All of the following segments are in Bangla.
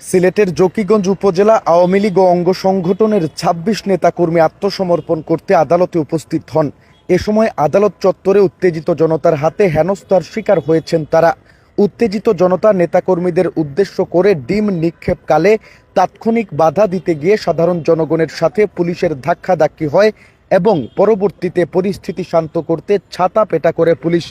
সিলেটের জকিগঞ্জ উপজেলা আওয়ামী লীগ অঙ্গ সংগঠনের ছাব্বিশ নেতাকর্মী আত্মসমর্পণ করতে আদালতে উপস্থিত হন। এ সময় আদালত চত্বরে উত্তেজিত জনতার হাতে হেনস্থার শিকার হয়েছেন তারা। উত্তেজিত জনতা নেতাকর্মীদের উদ্দেশ্য করে ডিম নিক্ষেপকালে তাৎক্ষণিক বাধা দিতে গিয়ে সাধারণ জনগণের সাথে পুলিশের ধাক্কাধাক্কি হয় এবং পরবর্তীতে পরিস্থিতি শান্ত করতে ছাতা পেটা করে পুলিশ।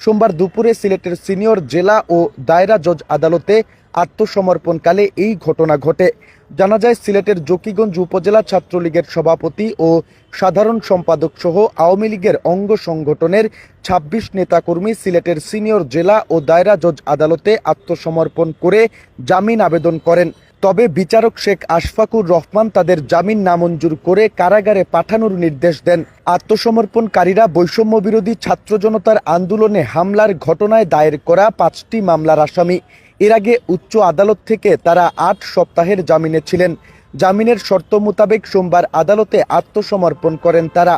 সোমবার দুপুরে সিলেটের সিনিয়র জেলা ও দায়রা জজ আদালতে আত্মসমর্পণকালে এই ঘটনা ঘটে। জানা যায়, সিলেটের জকিগঞ্জ উপজেলা ছাত্রলীগের সভাপতি ও সাধারণ সম্পাদক সহ আওয়ামী লীগের অঙ্গ সংগঠনের ছাব্বিশ নেতাকর্মী সিলেটের সিনিয়র জেলা ও দায়রা জজ আদালতে আত্মসমর্পণ করে জামিন আবেদন করেন। তবে বিচারক শেখ আশফাকুর রহমান তাদের জামিন নামঞ্জুর করে কারাগারে পাঠানোর নির্দেশ দেন। আত্মসমর্পণকারীরা বৈষম্য বিরোধী ছাত্র জনতার আন্দোলনে হামলার ঘটনায় দায়ের করা পাঁচটি মামলার আসামি। এর আগে উচ্চ আদালত থেকে তারা আট সপ্তাহের জামিনে ছিলেন। জামিনের শর্ত মোতাবেক সোমবার আদালতে আত্মসমর্পণ করেন তারা।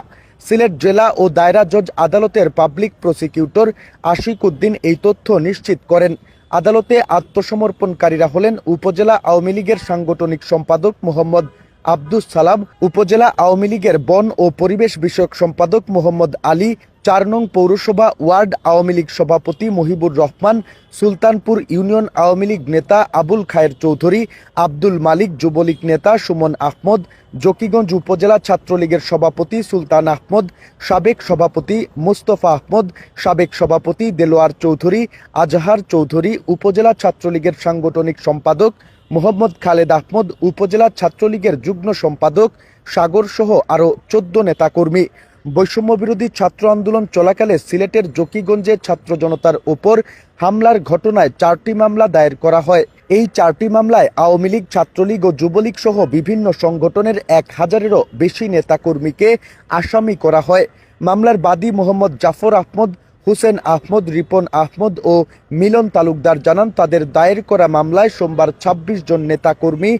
সিলেট জেলা ও দায়রা জজ আদালতের পাবলিক প্রসিকিউটর আশিক উদ্দিন এই তথ্য নিশ্চিত করেন। আদালতে আত্মসমর্পণকারীরা হলেন উপজেলা আওয়ামী লীগের সাংগঠনিক সম্পাদক মোহাম্মদ আব্দুস সালাম, উপজেলা আওয়ামী লীগের বন ও পরিবেশ বিষয়ক সম্পাদক মোহাম্মদ আলী চার নং পৌরসভা ওয়ার্ড আওয়ামী লীগ সভাপতি মহিবুর রহমান, সুলতানপুর ইউনিয়ন আওয়ামী লীগ নেতা আবুল খায়ের চৌধুরী, আব্দুল মালিক যুবলীগ নেতা সুমন আহমদ, জকিগঞ্জ উপজেলা ছাত্রলীগের সভাপতি সুলতান আহমদ, সাবেক সভাপতি মুস্তফা আহমদ, সাবেক সভাপতি দেলোয়ার চৌধুরী, আজহার চৌধুরী, উপজেলা ছাত্রলীগের সাংগঠনিক সম্পাদক মোহাম্মদ খালেদ আহমদ, উপজেলা ছাত্রলীগের যুগ্ম সম্পাদক সাগর সহ আরও চোদ্দ নেতাকর্মী। বৈষম্য বিরোধী ছাত্র আন্দোলন চলাকালে সিলেটের জকিগঞ্জে ছাত্র জনতার ওপর হামলার ঘটনায় চারটি মামলা দায়ের করা হয়। এই চারটি মামলায় আওয়ামী লীগ, ছাত্রলীগ ও যুবলীগ সহ বিভিন্ন সংগঠনের এক হাজারেরও বেশি নেতাকর্মীকে আসামি করা হয়। মামলার বাদী মোহাম্মদ জাফর আহমদ, হুসেন আহমদ, রিপন আহমদ ও মিলন তালুকদার জানান, তাদের দায়ের করা মামলায় সোমবার ২৬ জন নেতাকর্মী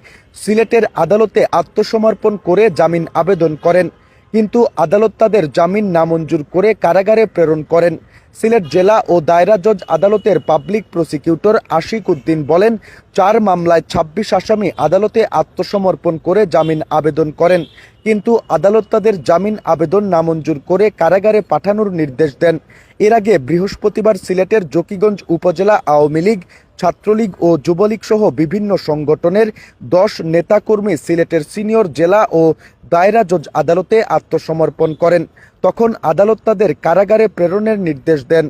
সিলেটের আদালতে আত্মসমর্পণ করে জামিন আবেদন করেন। কিন্তু আদালত তাদের জামিন নামঞ্জুর করে কারাগারে প্রেরণ করেন। সিলেট জেলা ও দায়রা জজ আদালতের পাবলিক প্রসিকিউটর আশিক উদ্দিন বলেন, চার মামলায় ২৬ আসামি আদালতে আত্মসমর্পণ করে জামিন আবেদন করেন। কিন্তু আদালত তাদের জামিন আবেদন নামঞ্জুর করে কারাগারে পাঠানোর নির্দেশ দেন। এর আগে বৃহস্পতিবার সিলেটের জকিগঞ্জ উপজেলা আওয়ামী লীগ, ছাত্রলীগ ও যুবলীগ সহ বিভিন্ন সংগঠনের দশ নেতাকর্মী সিলেটের সিনিয়র জেলা ও দায়রা জজ আদালতে আত্মসমর্পণ করেন। তখন আদালত তাদের কারাগারে প্রেরণের নির্দেশ দেন।